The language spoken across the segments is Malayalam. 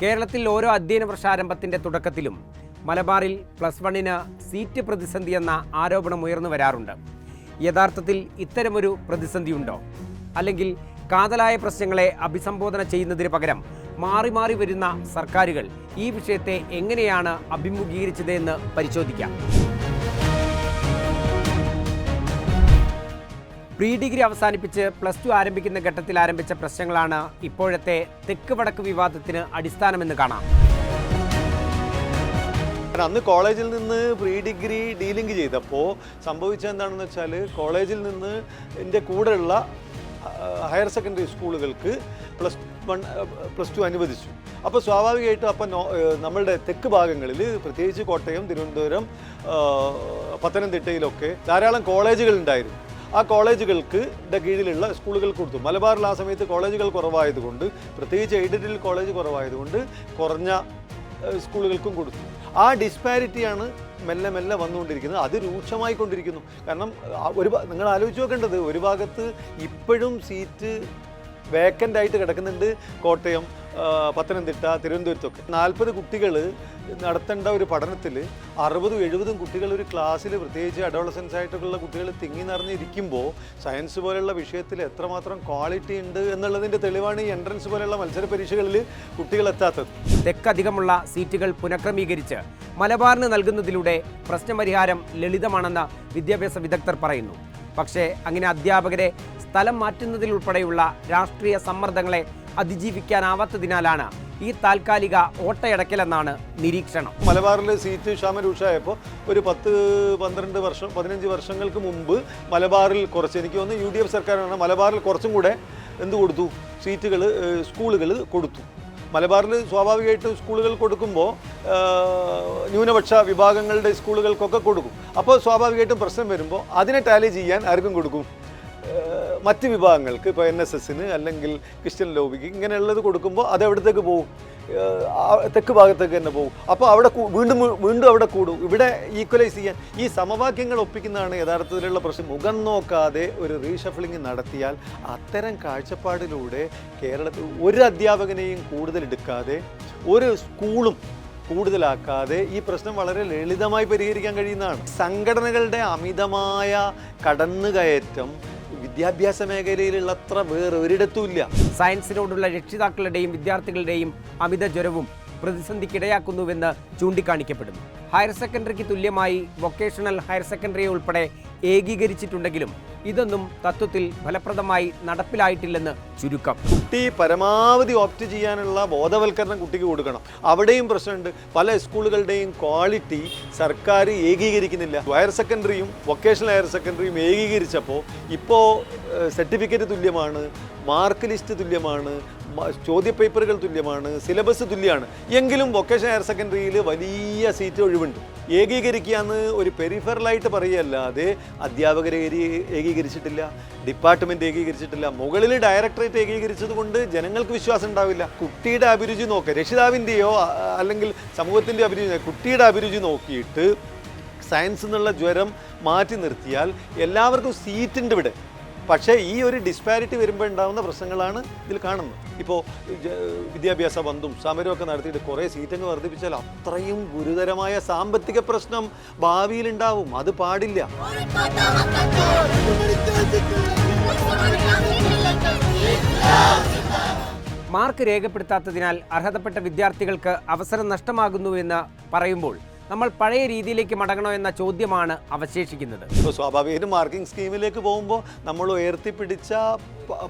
കേരളത്തിൽ ഓരോ അധ്യയന പ്രസാരംഭത്തിന്റെ തുടക്കത്തിലും മലബാറിൽ പ്ലസ് വണ്ണിന് സീറ്റ് പ്രതിസന്ധി എന്ന ആരോപണം ഉയർന്നു വരാറുണ്ട്. യഥാർത്ഥത്തിൽ ഇത്തരമൊരു പ്രതിസന്ധിയുണ്ടോ? അല്ലെങ്കിൽ കാതലായ പ്രശ്നങ്ങളെ അഭിസംബോധന ചെയ്യുന്നതിന് പകരം മാറി മാറി വരുന്ന സർക്കാരുകൾ ഈ വിഷയത്തെ എങ്ങനെയാണ് അഭിമുഖീകരിച്ചതെന്ന് പരിശോധിക്കാം. പ്രീ ഡിഗ്രി അവസാനിപ്പിച്ച് പ്ലസ് ടു ആരംഭിക്കുന്ന ഘട്ടത്തിൽ ആരംഭിച്ച പ്രശ്നങ്ങളാണ് ഇപ്പോഴത്തെ തെക്ക് വടക്ക് വിവാദത്തിന് അടിസ്ഥാനമെന്ന് കാണാം. കാരണം അന്ന് കോളേജിൽ നിന്ന് പ്രീ ഡിഗ്രി ഡീലിംഗ് ചെയ്തപ്പോൾ സംഭവിച്ചെന്താണെന്ന് വെച്ചാൽ കോളേജിൽ നിന്ന് എന്റെ കൂടെയുള്ള ഹയർ സെക്കൻഡറി സ്കൂളുകൾക്ക് പ്ലസ് വൺ പ്ലസ് ടു അനുവദിച്ചു. അപ്പോൾ സ്വാഭാവികമായിട്ടും അപ്പം നമ്മളുടെ തെക്ക് ഭാഗങ്ങളിൽ പ്രത്യേകിച്ച് കോട്ടയം തിരുവനന്തപുരം പത്തനംതിട്ടയിലൊക്കെ ധാരാളം കോളേജുകൾ ഉണ്ടായിരുന്നു. ആ കോളേജുകൾക്ക് കീഴിലുള്ള സ്കൂളുകൾ കൊടുത്തു. മലബാറിൽ ആ സമയത്ത് കോളേജുകൾ കുറവായതുകൊണ്ട് പ്രത്യേകിച്ച് എയ്ഡഡിൽ കോളേജ് കുറവായതുകൊണ്ട് കുറഞ്ഞ സ്കൂളുകൾക്കും കൊടുത്തു. ആ ഡിസ്പാരിറ്റിയാണ് മെല്ലെ മെല്ലെ വന്നുകൊണ്ടിരിക്കുന്നത്. അത് രൂക്ഷമായിക്കൊണ്ടിരിക്കുന്നു. കാരണം ഒരു നിങ്ങൾ ആലോചിച്ച് നോക്കേണ്ടത് ഒരു ഭാഗത്ത് ഇപ്പോഴും സീറ്റ് വേക്കന്റ് ആയിട്ട് കിടക്കുന്നുണ്ട് കോട്ടയം പത്തനംതിട്ട തിരുവനന്തപുരത്തൊക്കെ. നാൽപ്പത് കുട്ടികൾ നടത്തേണ്ട ഒരു പഠനത്തിൽ അറുപതും എഴുപതും കുട്ടികൾ ഒരു ക്ലാസ്സിൽ പ്രത്യേകിച്ച് അഡോളസൻസ് ആയിട്ടുള്ള കുട്ടികൾ തിങ്ങി നിറഞ്ഞിരിക്കുമ്പോൾ സയൻസ് പോലെയുള്ള വിഷയത്തിൽ എത്രമാത്രം ക്വാളിറ്റി ഉണ്ട് എന്നുള്ളതിന്റെ തെളിവാണ് ഈ എൻട്രൻസ് പോലെയുള്ള മത്സര പരീക്ഷകളിൽ കുട്ടികൾ എത്താത്തത്. തെക്കധികമുള്ള സീറ്റുകൾ പുനഃക്രമീകരിച്ച് മലബാറിന് നൽകുന്നതിലൂടെ പ്രശ്നപരിഹാരം ലളിതമാണെന്ന് വിദ്യാഭ്യാസ വിദഗ്ധർ പറയുന്നു. പക്ഷേ അങ്ങനെ അധ്യാപകരെ സ്ഥലം മാറ്റുന്നതിലുൾപ്പെടെയുള്ള രാഷ്ട്രീയ സമ്മർദ്ദങ്ങളെ അതിജീവിക്കാനാവാത്തതിനാലാണ് ഈ താൽക്കാലിക ഓട്ടയടക്കലെന്നാണ് നിരീക്ഷണം. മലബാറിൽ സീറ്റ് ക്ഷാമം രൂക്ഷമായപ്പോൾ ഒരു പത്ത് പന്ത്രണ്ട് വർഷം പതിനഞ്ച് വർഷങ്ങൾക്ക് മുമ്പ് മലബാറിൽ കുറച്ച് എനിക്ക് തോന്നുന്നു യു ഡി എഫ് സർക്കാരാണ് മലബാറിൽ കുറച്ചും കൂടെ എന്ത് കൊടുത്തു? സീറ്റുകൾ സ്കൂളുകൾ കൊടുത്തു. മലബാറിൽ സ്വാഭാവികമായിട്ടും സ്കൂളുകൾ കൊടുക്കുമ്പോൾ ന്യൂനപക്ഷ വിഭാഗങ്ങളുടെ സ്കൂളുകൾക്കൊക്കെ കൊടുക്കും. അപ്പോൾ സ്വാഭാവികമായിട്ടും പ്രശ്നം വരുമ്പോൾ അതിനെ ടാലി ചെയ്യാൻ ആർക്കും കൊടുക്കും? മറ്റ് വിഭാഗങ്ങൾക്ക് ഇപ്പോൾ എൻ എസ് എസിന് അല്ലെങ്കിൽ ക്രിസ്ത്യൻ ലോബിക്ക് ഇങ്ങനെയുള്ളത് കൊടുക്കുമ്പോൾ അത് എവിടത്തേക്ക് പോകും? തെക്ക് ഭാഗത്തേക്ക് തന്നെ പോകും. അപ്പോൾ അവിടെ വീണ്ടും വീണ്ടും അവിടെ കൂടും. ഇവിടെ ഈക്വലൈസ് ചെയ്യാൻ ഈ സമവാക്യങ്ങൾ ഒപ്പിക്കുന്നതാണ് യഥാർത്ഥത്തിലുള്ള പ്രശ്നം. മുഖം നോക്കാതെ ഒരു റീഷഫിളിംഗ് നടത്തിയാൽ അത്തരം കാഴ്ചപ്പാടിലൂടെ കേരളത്തിൽ ഒരു അധ്യാപകനെയും കൂടുതൽ എടുക്കാതെ ഒരു സ്കൂളും കൂടുതലാക്കാതെ ഈ പ്രശ്നം വളരെ ലളിതമായി പരിഹരിക്കാൻ കഴിയുന്നതാണ്. സംഘടനകളുടെ അമിതമായ കടന്നുകയറ്റം വിദ്യാഭ്യാസ മേഖലയിലുള്ള അത്ര വേറെ ഒരിടത്തുമില്ല സയൻസിനോടുള്ള രക്ഷിതാക്കളുടെയും വിദ്യാർത്ഥികളുടെയും അമിത ജ്വരവും പ്രതിസന്ധിക്കിടയാക്കുന്നുവെന്ന് ചൂണ്ടിക്കാണിക്കപ്പെടുന്നു. ഹയർ സെക്കൻഡറിക്ക് തുല്യമായി വൊക്കേഷണൽ ഹയർ സെക്കൻഡറി ഉൾപ്പെടെ ഏകീകരിച്ചിട്ടുണ്ടെങ്കിലും ഇതൊന്നും തത്വത്തിൽ ഫലപ്രദമായി നടപ്പിലായിട്ടില്ലെന്ന് ചുരുക്കം. കുട്ടി പരമാവധി ഓപ്റ്റ് ചെയ്യാനുള്ള ബോധവൽക്കരണം കുട്ടിക്ക് കൊടുക്കണം. അവിടെയും പ്രശ്നമുണ്ട്. പല സ്കൂളുകളുടെയും ക്വാളിറ്റി സർക്കാർ ഏകീകരിക്കുന്നില്ല. ഹയർ സെക്കൻഡറിയും വൊക്കേഷണൽ ഹയർ സെക്കൻഡറിയും ഏകീകരിച്ചപ്പോൾ ഇപ്പോൾ സർട്ടിഫിക്കറ്റ് തുല്യമാണ് മാർക്ക് ലിസ്റ്റ് തുല്യമാണ് ചോദ്യപേപ്പറുകൾ തുല്യമാണ് സിലബസ് തുല്യമാണ് എങ്കിലും വൊക്കേഷൻ ഹയർ സെക്കൻഡറിയിൽ വലിയ സീറ്റ് ഒഴിവുണ്ട്. ഏകീകരിക്കുക എന്ന് ഒരു പെരിഫറലായിട്ട് പറയുകയല്ലാതെ അധ്യാപകരെ ഏകീ- ഏകീകരിച്ചിട്ടില്ല ഡിപ്പാർട്ട്മെന്റ് ഏകീകരിച്ചിട്ടില്ല മുകളിൽ ഡയറക്ടറേറ്റ് ഏകീകരിച്ചത് കൊണ്ട് ജനങ്ങൾക്ക് വിശ്വാസം ഉണ്ടാവില്ല. കുട്ടിയുടെ അഭിരുചി നോക്കുക രക്ഷിതാവിന്റെയോ അല്ലെങ്കിൽ സമൂഹത്തിന്റെ അഭിരുചി കുട്ടിയുടെ അഭിരുചി നോക്കിയിട്ട് സയൻസ് എന്നുള്ള ജ്വരം മാറ്റി നിർത്തിയാൽ എല്ലാവർക്കും സീറ്റുണ്ട് ഇവിടെ. പക്ഷേ ഈ ഒരു ഡിസ്പാരിറ്റി വരുമ്പോൾ ഉണ്ടാകുന്ന പ്രശ്നങ്ങളാണ് ഇതിൽ കാണുന്നത്. ഇപ്പോൾ വിദ്യാഭ്യാസ ബന്ധം സമരമൊക്കെ നടത്തിയിട്ട് കുറേ സീറ്റങ്ങ് വർദ്ധിപ്പിച്ചാൽ അത്രയും ഗുരുതരമായ സാമ്പത്തിക പ്രശ്നം ഭാവിയിൽ ഉണ്ടാവും അത് പാടില്ല. മാർക്ക് രേഖപ്പെടുത്താത്തതിനാൽ അർഹതപ്പെട്ട വിദ്യാർത്ഥികൾക്ക് അവസരം നഷ്ടമാകുന്നു എന്ന് പറയുമ്പോൾ നമ്മൾ പഴയ രീതിയിലേക്ക് മടങ്ങണോ എന്ന ചോദ്യമാണ് അവശേഷിക്കുന്നത്. ഇപ്പോൾ സ്വാഭാവികമായിട്ടും മാർക്കിംഗ് സ്കീമിലേക്ക് പോകുമ്പോൾ നമ്മൾ ഉയർത്തിപ്പിടിച്ച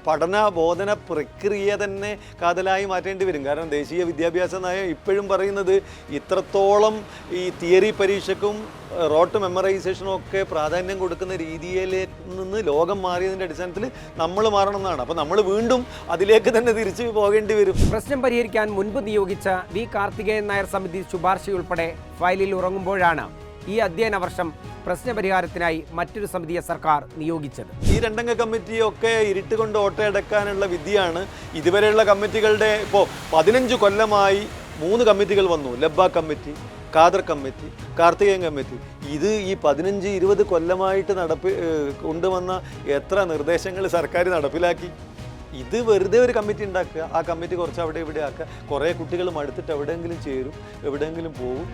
പഠന ബോധന പ്രക്രിയ തന്നെ കാതലായി മാറ്റേണ്ടി വരും. കാരണം ദേശീയ വിദ്യാഭ്യാസ നയം ഇപ്പോഴും പറയുന്നത് ഇത്രത്തോളം ഈ തിയറി പരീക്ഷക്കും റോട്ട് മെമ്മറൈസേഷനും ഒക്കെ പ്രാധാന്യം കൊടുക്കുന്ന രീതിയിലേക്ക് നിന്ന് ലോകം മാറിയതിന്റെ അടിസ്ഥാനത്തിൽ നമ്മൾ മാറണം എന്നാണ് അപ്പോൾ നമ്മൾ വീണ്ടും അതിലേക്ക് തന്നെ തിരിച്ചു പോകേണ്ടി വരും. പ്രശ്നം പരിഹരിക്കാൻ മുൻപ് നിയോഗിച്ച വി കാർത്തികേയൻ നായർ സമിതി ശുപാർശയുൾപ്പെടെ ഫയലിൽ ഉറങ്ങുമ്പോഴാണ് ഈ അധ്യയന വർഷം പ്രശ്നപരിഹാരത്തിനായി മറ്റൊരു സമിതിയെ സർക്കാർ നിയോഗിച്ചത്. ഈ രണ്ടംഗ കമ്മിറ്റിയൊക്കെ ഇരുട്ട് കൊണ്ട് ഓട്ടയടക്കാനുള്ള വിധിയാണ് ഇതുവരെയുള്ള കമ്മിറ്റികളുടെ ഇപ്പോൾ പതിനഞ്ച് കൊല്ലമായി മൂന്ന് കമ്മിറ്റികൾ വന്നു. Labba committee Khader committee Karthikeyan committee. ഇത് ഈ പതിനഞ്ച് ഇരുപത് കൊല്ലമായിട്ട് നടപ്പി കൊണ്ടുവന്ന എത്ര നിർദ്ദേശങ്ങൾ സർക്കാർ നടപ്പിലാക്കി? ഇത് വെറുതെ ഒരു കമ്മിറ്റി ഉണ്ടാക്കുക. ആ കമ്മിറ്റി കുറച്ച് അവിടെ ഇവിടെ ആക്കുക. കുറേ കുട്ടികൾ മടുത്തിട്ട് എവിടെയെങ്കിലും ചേരും എവിടെയെങ്കിലും പോകും